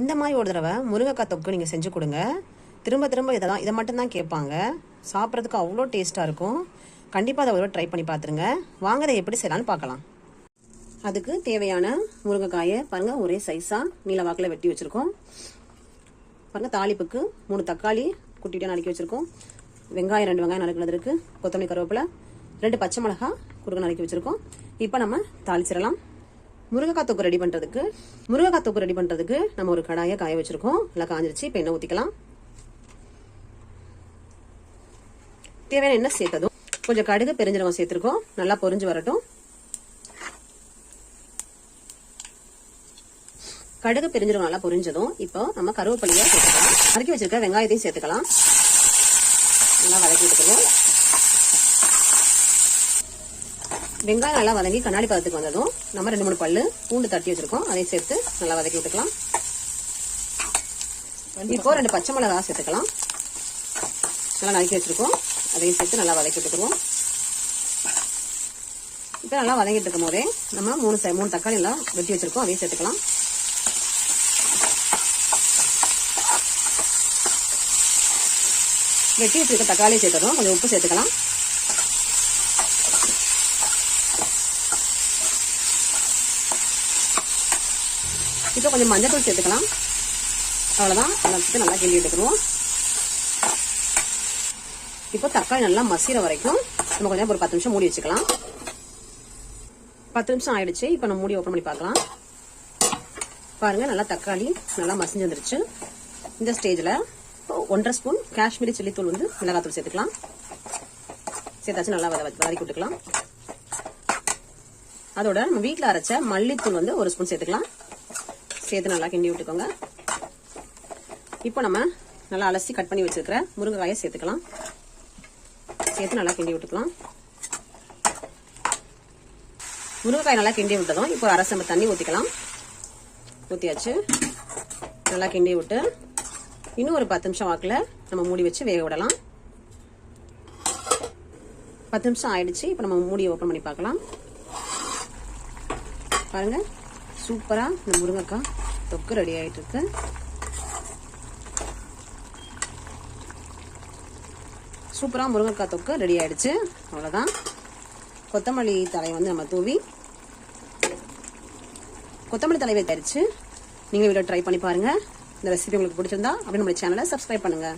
இந்த மாதிரி ஒரு தடவை முருங்கைக்காய் தொக்கு நீங்கள் செஞ்சு கொடுங்க. திரும்ப திரும்ப இதை தான் இதை மட்டும்தான் கேட்பாங்க. சாப்பிட்றதுக்கு அவ்வளோ டேஸ்ட்டாக இருக்கும். கண்டிப்பாக அதை ஒரு ட்ரை பண்ணி பார்த்துருங்க. வாங்க அதை எப்படி செய்யலாம்னு பார்க்கலாம். அதுக்கு தேவையான முருங்கைக்காயை பாருங்கள் ஒரே சைஸாக நீளவாக்கில் வெட்டி வச்சுருக்கோம். பாருங்கள் தாளிப்புக்கு மூணு தக்காளி குட்டிகிட்டே நறுக்கி வச்சுருக்கோம். வெங்காயம் ரெண்டு வெங்காயம் நறுக்கினது இருக்குது கொத்தமல்லி கருவேப்பிலை ரெண்டு பச்சை மிளகா குறுக்க நறுக்கி வச்சுருக்கோம். இப்போ நம்ம தாளிச்சிடலாம். முருங்கைக்காய் தொக்கு ரெடி பண்ணுறதுக்கு முருங்கைக்காய் தொக்கு ரெடி பண்ணுறதுக்கு நம்ம ஒரு கடாயை காய வச்சுருக்கோம். நல்லா காஞ்சிருச்சு. இப்போ எண்ணெய் ஊற்றிக்கலாம் தேவையான எண்ணெய் சேர்த்ததும் கொஞ்சம் கடுகு பெருஞ்சீரகம் சேர்த்துருக்கோம். நல்லா பொரிஞ்சு வரட்டும். கடுகு பெருஞ்சீரகம் நல்லா பொரிஞ்சதும் இப்போ நம்ம கருவேப்பிலையை சேர்த்துக்கலாம். அரைக்கி வச்சிருக்க வெங்காயத்தையும் சேர்த்துக்கலாம். நல்லா வதக்கி விட்டுக்கலாம் வெங்காயம் நல்லா வதங்கி கண்ணாடி பதத்துக்கு வந்ததும் நம்ம ரெண்டு மூணு பல்லு பூண்டு தட்டி வச்சிருக்கோம். அதையும் சேர்த்து நல்லா வதக்கி விட்டுக்கலாம். இப்போ ரெண்டு பச்சை மிளகா சேர்த்துக்கலாம். நல்லா நறுக்கி வச்சிருக்கோம். அதையும் சேர்த்து நல்லா வதக்கி விட்டுக்குவோம். இப்போ நல்லா வதங்கிட்டு இருக்கும் போதே நம்ம மூணு மூணு தக்காளி எல்லாம் வெட்டி வச்சிருக்கோம். அதையும் சேர்த்துக்கலாம். வெட்டி வச்சிருக்க தக்காளி சேர்த்ததும் கொஞ்சம் உப்பு சேர்த்துக்கலாம். இப்போ கொஞ்சம் மஞ்சள் சேர்த்துக்கலாம். அவ்வளோதான் எல்லாத்துக்கும் நல்லா கிண்டி எடுத்துக்கணும் இப்போ தக்காளி நல்லா மசிற வரைக்கும் நம்ம கொஞ்சம் ஒரு பத்து நிமிஷம் மூடி வச்சுக்கலாம். பத்து நிமிஷம் ஆயிடுச்சு. இப்போ நம்ம மூடி ஓப்பன் பண்ணி பார்க்கலாம். பாருங்கள் நல்லா தக்காளி நல்லா மசிஞ்சு வந்துருச்சு. இந்த ஸ்டேஜில் ஒன்றரை ஸ்பூன் காஷ்மீரி சில்லித்தூள் வந்து மிளகாத்தூள் சேர்த்துக்கலாம். சேர்த்தாச்சு நல்லா வத வதக்கி விட்டுக்கலாம். அதோட நம்ம வீட்டில் அரைச்ச மல்லித்தூள் வந்து ஒரு ஸ்பூன் சேர்த்துக்கலாம். சேர்த்து நல்லா கிண்டி விட்டுக்கோங்க. இப்போ நம்ம நல்லா அலசி கட் பண்ணி வச்சிருக்கிற முருங்கைக்காயை சேர்த்துக்கலாம். சேர்த்து நல்லா கிண்டி விட்டுக்கலாம். முருங்கைக்காய் நல்லா கிண்டி விட்டதும் இப்போ அரை சம்பு தண்ணி ஊற்றிக்கலாம் ஊற்றியாச்சு நல்லா கிண்டி விட்டு இன்னும் ஒரு பத்து நிமிஷம் வாக்கில் நம்ம மூடி வச்சு வேக விடலாம். பத்து நிமிஷம் ஆயிடுச்சு இப்போ நம்ம மூடி ஓப்பன் பண்ணி பார்க்கலாம். பாருங்கள் சூப்பரா இந்த முருங்கைக்காய் தொக்கு ரெடி ஆயிட்டு இருக்கு சூப்பரா முருங்கைக்காய் தொக்கு ரெடி ஆயிடுச்சு. அவ்வளவுதான். கொத்தமல்லி தலையை வந்து நம்ம தூவி. கொத்தமல்லி தலைவை தரிச்சு நீங்கள் வீடியோ ட்ரை பண்ணி பாருங்கள் இந்த ரெசிபி உங்களுக்கு பிடிச்சிருந்தா அப்படி நம்ம சேனலை சப்ஸ்கிரைப் பண்ணுங்கள்